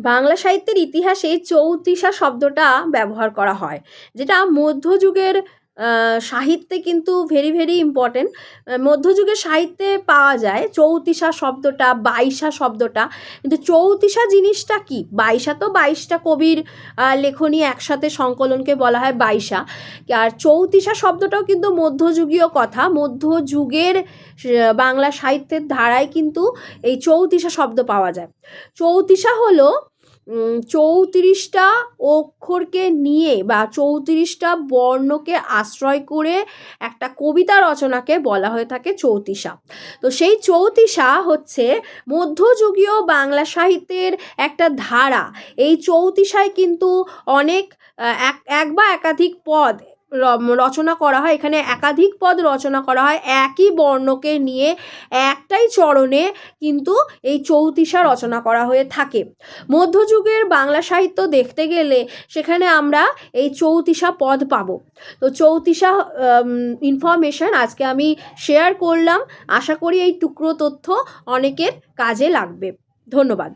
বাংলা সাহিত্যের ইতিহাসে চৌতিসা শব্দটা ব্যবহার করা হয় যেটা মধ্যযুগের সাহিত্যে কিন্তু ভেরি ভেরি ইম্পর্টেন্ট মধ্যযুগের সাহিত্যে পাওয়া যায় চৌতিসা শব্দটা বাইশা শব্দটা। কিন্তু চৌতিসা জিনিসটা কি? বাইশা তো বাইশটা কবির লেখনী একসাথে সংকলনকে বলা হয় বাইশা আর চৌতিসা শব্দটাও কিন্তু মধ্যযুগীয় কথা। মধ্যযুগের বাংলা সাহিত্যের ধারায় কিন্তু এই চৌতিসা শব্দ পাওয়া যায়। চৌতিসা হলো চৌত্রিশটা অক্ষরকে নিয়ে বা চৌত্রিশটা বর্ণকে আশ্রয় করে একটা কবিতা রচনাকে বলা হয়ে থাকে চৌতিসা তো সেই চৌতিসা হচ্ছে মধ্যযুগীয় বাংলা সাহিত্যের একটা ধারা। এই চৌতিসায় কিন্তু অনেক এক বা একাধিক পদ রচনা করা হয়। এখানে একাধিক পদ রচনা করা হয়। একই বর্ণকে নিয়ে একটাই চরণে কিন্তু এই চৌতিসা রচনা করা হয়ে থাকে। মধ্যযুগের বাংলা সাহিত্য দেখতে গেলে সেখানে আমরা এই চৌতিসা পদ পাবো। তো চৌতিসা ইনফরমেশন আজকে আমি শেয়ার করলাম। আশা করি এই টুকরো তথ্য অনেকের কাজে লাগবে। ধন্যবাদ।